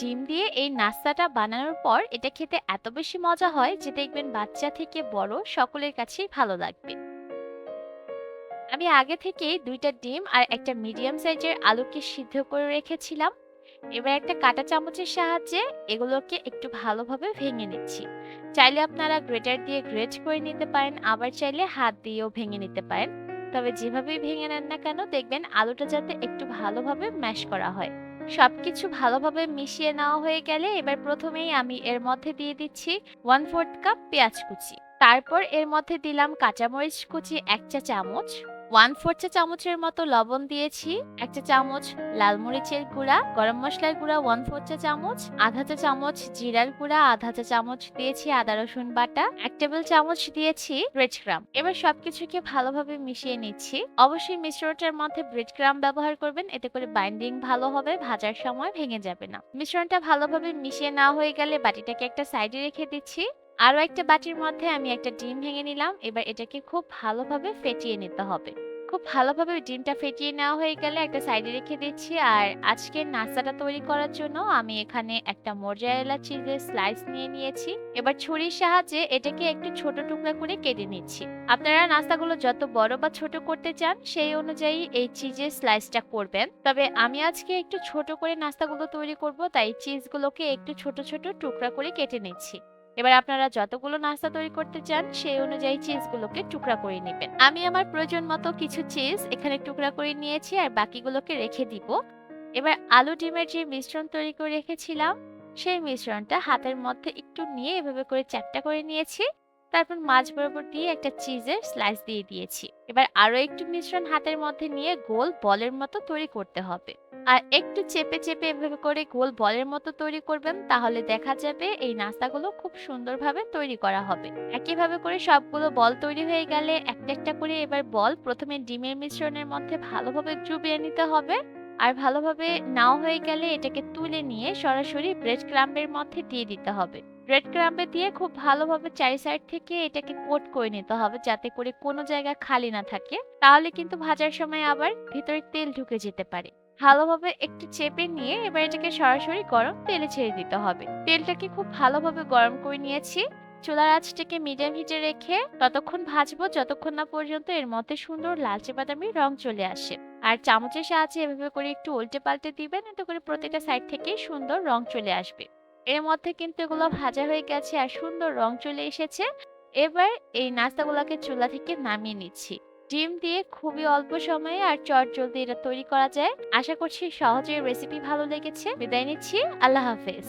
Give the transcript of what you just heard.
ডিম দিয়ে এই নাস্তাটা বানানোর পর এটা খেতে এত বেশি মজা হয় যে দেখবেন বাচ্চা থেকে বড় সকলের কাছেই ভালো লাগবে। আমি আগে থেকেই দুইটা ডিম আর একটা মিডিয়াম সাইজের আলুকে সিদ্ধ করে রেখেছিলাম। এবার একটা কাঁটা চামচের সাহায্যে এগুলোকে একটু ভালোভাবে ভেঙে নিচ্ছি। চাইলে আপনারা গ্রেটার দিয়ে গ্রেট করে নিতে পারেন, আবার চাইলে হাত দিয়েও ভেঙে নিতে পারেন। তবে যেভাবেই ভেঙে নেন না কেন, দেখবেন আলুটা যাতে একটু ভালোভাবে ম্যাশ করা হয়। সবকিছু ভালোভাবে মিশিয়ে নেওয়া হয়ে গেলে এবার প্রথমেই আমি এর মধ্যে দিয়ে দিচ্ছি ওয়ান ফোর্থ কাপ পেঁয়াজ কুচি। তারপর এর মধ্যে দিলাম কাঁচামরিচ কুচি, এক চা চামচ। ওয়ান ফোর চা চামচের মতো লবণ দিয়েছি এক চা চামচ লাল মরিচের গুঁড়া, গরম মশলার গুঁড়া ওয়ান ফোর চা চামচ, আধা চা চামচ জিরার গুঁড়া, আধা চা চামচ দিয়েছি আদা, রসুন বাটা, এক টেবিল চামচ দিয়েছি ব্রেড ক্রাম। এবার সবকিছুকে ভালোভাবে মিশিয়ে নিচ্ছি। অবশ্যই মিশ্রণটার মধ্যে ব্রেড ক্রাম ব্যবহার করবেন, এতে করে বাইন্ডিং ভালো হবে, ভাজার সময় ভেঙে যাবে না। মিশ্রণটা ভালোভাবে মিশিয়ে না হয়ে গেলে বাটিটাকে একটা সাইডে রেখে দিচ্ছি। আরও একটা বাটির মধ্যে আমি একটা ডিম ভেঙে নিলাম। এবার এটাকে খুব ভালোভাবে ফেটিয়ে নিতে হবে। খুব ভালোভাবে ডিমটা ফেটিয়ে নেওয়া হয়ে গেলে একটা সাইডে রেখে দিচ্ছি। আর আজকের নাস্তাটা তৈরি করার জন্য আমি এখানে একটা মোজারেলা চিজের স্লাইস নিয়ে নিয়েছি। এবার ছুরির সাহায্যে এটাকে একটু ছোট টুকরা করে কেটে নিচ্ছি। আপনারা নাস্তাগুলো যত বড় বা ছোট করতে চান, সেই অনুযায়ী এই চিজের স্লাইসটা করবেন। তবে আমি আজকে একটু ছোট করে নাস্তাগুলো তৈরি করব, তাই চিজগুলোকে একটু ছোট ছোট টুকরা করে কেটে নিচ্ছি। এবার আপনারা যতগুলো নাস্তা তৈরি করতে চান, সেই অনুযায়ী চিজগুলোকে টুকরা করে নেবেন। আমি আমার প্রয়োজন মতো কিছু চিজ এখানে টুকরা করে নিয়েছি আর বাকিগুলোকে রেখে দিব। এবার আলু ডিমের যে মিশ্রণ তৈরি করে রেখেছিলাম, সেই মিশ্রণটা হাতের মধ্যে একটু নিয়ে এভাবে করে চ্যাপটা করে নিয়েছি। তারপর মাছ বরাবর দিয়ে একটা চিজের স্লাইস দিয়ে দিয়েছি। এবার আরও একটু মিশ্রণ হাতের মধ্যে নিয়ে গোল বলের মতো তৈরি করতে হবে। আর একটু চেপে চেপে এভাবে করে গোল বলের মতো তৈরি করবেন, তাহলে দেখা যাবে এই নাস্তাগুলো খুব সুন্দরভাবে তৈরি করা হবে। একইভাবে করে সবগুলো বল তৈরি হয়ে গেলে একটা একটা করে এবার বল প্রথমে ডিমের মিশ্রণের মধ্যে ভালোভাবে চুবিয়ে নিতে হবে। আর ভালোভাবে নাও হয়ে গেলে এটাকে তুলে নিয়ে সরাসরি ব্রেড ক্রাম্বের মধ্যে দিয়ে দিতে হবে। ব্রেড ক্রাম্বে দিয়ে খুব ভালোভাবে চারি সাইড থেকে এটাকে কোট করে নিতে হবে যাতে করে কোনো জায়গা খালি না থাকে। তাহলে কিন্তু ভাজার সময় আবার ভিতরে তেল ঢুকে যেতে পারে। ভালোভাবে একটু চেপে নিয়ে এবার এটাকে সরাসরি গরম তেলে ছেড়ে দিতে হবে। তেলটাকে খুব ভালোভাবে গরম করে নিয়েছি। চুলার আঁচটাকে মিডিয়াম হিটে রেখে ততক্ষণ ভাজবো, যতক্ষণ না পর্যন্ত এর মধ্যে সুন্দর লালচে বাদামি রং চলে আসে। আর চামচের সাহায্যে এভাবে করে একটু উল্টে পাল্টে দিবেন, এতে করে প্রতিটা সাইড থেকে সুন্দর রং চলে আসবে। এর মধ্যে কিন্তু এগুলো ভাজা হয়ে গেছে আর সুন্দর রং চলে এসেছে। এবার এই নাস্তাগুলোকে চুলা থেকে নামিয়ে নিচ্ছি। ডিম দিয়ে খুবই অল্প সময়ে আর চট জলদি এটা তৈরি করা যায়। আশা করছি সহজে রেসিপি ভালো লেগেছে। বিদায় নিচ্ছি। আল্লাহ হাফেজ।